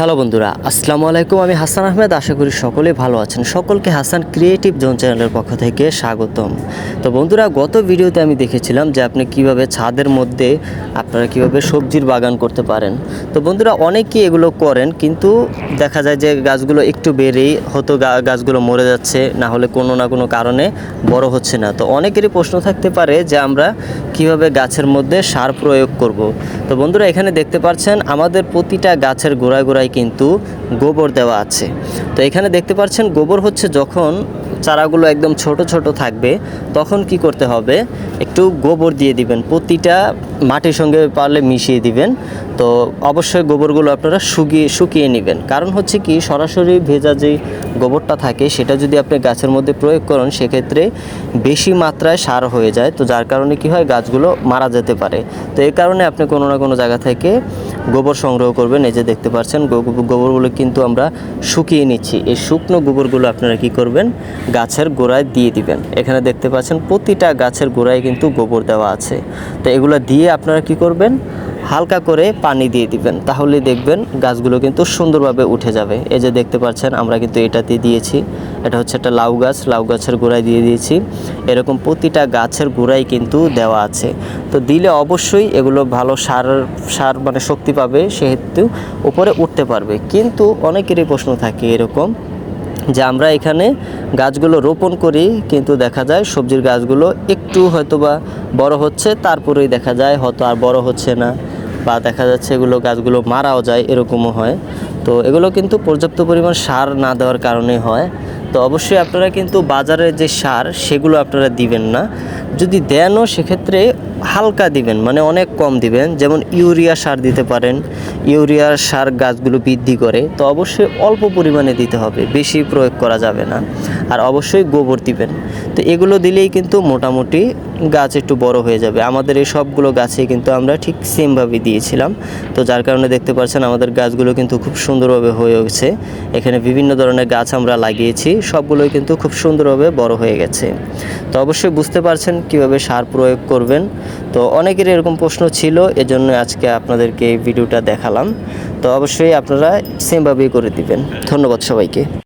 Hello বন্ধুরা, আসসালামু আলাইকুম। আমি হাসান আহমেদ, আশা করি সকলে ভালো আছেন। সকলকে হাসান ক্রিয়েটিভ জোন চ্যানেলের পক্ষ থেকে স্বাগতম। তো বন্ধুরা, গত ভিডিওতে আমি দেখেছিলাম যে আপনি কীভাবে ছাদের মধ্যে আপনারা কীভাবে সবজির বাগান করতে পারেন। তো বন্ধুরা, অনেকেই এগুলো করেন, কিন্তু দেখা যায় যে গাছগুলো একটু বেড়েই হতো গাছগুলো মরে যাচ্ছে, না হলে কোনো না কোনো কারণে বড় হচ্ছে না। তো অনেকেরই প্রশ্ন থাকতে পারে যে আমরা কীভাবে গাছের মধ্যে সার প্রয়োগ করব। তো বন্ধুরা, এখানে দেখতে পাচ্ছেন আমাদের প্রতিটা গাছের গোড়ায় গোড়ায় কিন্তু গোবর দেওয়া আছে। তো এখানে দেখতে পাচ্ছেন গোবর হচ্ছে যখন চারাগুলো একদম ছোট ছোট থাকবে, তখন কি করতে হবে? একটু গোবর দিয়ে দিবেন, প্রতিটা মাটির সঙ্গে পারলে মিশিয়ে দিবেন। তো অবশ্যই গোবরগুলো আপনারা শুকিয়ে শুকিয়ে নেবেন। কারণ হচ্ছে কি, সরাসরি ভেজা যেই গোবরটা থাকে, সেটা যদি আপনি গাছের মধ্যে প্রয়োগ করেন, সেক্ষেত্রে বেশি মাত্রায় সার হয়ে যায়। তো যার কারণে কি হয়, গাছগুলো মারা যেতে পারে। তো এই কারণে আপনি কোনো না কোনো জায়গা থেকে গোবর সংগ্রহ করবেন। এই যে দেখতে পাচ্ছেন গোবরগুলো কিন্তু আমরা শুকিয়ে নিচ্ছি। এই শুকনো গোবরগুলো আপনারা কি করবেন? গাছের গোড়ায় দিয়ে দিবেন। এখানে দেখতে পাচ্ছেন, প্রতিটা গাছের গোড়ায় কিন্তু গোবর দেওয়া আছে। তো এগুলো দিয়ে আপনারা কি করবেন? হালকা করে পানি দিয়ে দিবেন। তাহলে দেখবেন গাছগুলো কিন্তু সুন্দরভাবে উঠে যাবে। এই যে দেখতে পাচ্ছেন, আমরা কিন্তু এটাতে দিয়েছি। এটা হচ্ছে একটা লাউ গাছ। লাউ গাছের গোড়ায় দিয়ে দিয়েছি। এরকম প্রতিটা গাছের গোড়ায় কিন্তু দেওয়া আছে। তো দিলে অবশ্যই এগুলো ভালো সার সার মানে শক্তি পাবে, সেহেতু উপরে উঠতে পারবে। কিন্তু অনেকেরই প্রশ্ন থাকে এরকম যে আমরা এখানে গাছগুলো রোপণ করি, কিন্তু দেখা যায় সবজির গাছগুলো একটু হয়তোবা বড় হচ্ছে, তারপরেই দেখা যায় হয়তো আর বড় হচ্ছে না বা দেখা যাচ্ছে এগুলো গাছগুলো মারাও যায়, এরকমও হয়। তো এগুলো কিন্তু পর্যাপ্ত পরিমাণ সার না দেওয়ার কারণে হয়। তো অবশ্যই আপনারা কিন্তু বাজারে যে সার, সেগুলো আপনারা দিবেন না। যদি দেনও সেক্ষেত্রে হালকা দিবেন মানে অনেক কম দিবেন। যেমন ইউরিয়া সার দিতে পারেন ইউরিয়ার সার গাছগুলো বৃদ্ধি করে, তো অবশ্যই অল্প পরিমাণে দিতে হবে, বেশি প্রয়োগ করা যাবে না। আর অবশ্যই গোবর দিবেন। তো এগুলো দিলেই কিন্তু মোটামুটি গাছ একটু বড় হয়ে যাবে। আমাদের এই সবগুলো গাছে কিন্তু আমরা ঠিক সেমভাবে দিয়েছিলাম। তো যার কারণে দেখতে পাচ্ছেন আমাদের গাছগুলো কিন্তু খুব সুন্দরভাবে হয়ে উঠছে। এখানে বিভিন্ন ধরনের গাছ আমরা লাগিয়েছি। সবগুলোই কিন্তু খুব সুন্দরভাবে বড় হয়ে গেছে। তো অবশ্যই বুঝতে পারছেন কীভাবে সার প্রয়োগ করবেন। তো অনেকের এরকম প্রশ্ন ছিল, এজন্য আজকে আপনাদেরকে এই ভিডিওটা দেখালাম। তো অবশ্যই আপনারা সেমভাবেই করে দিবেন। ধন্যবাদ সবাইকে।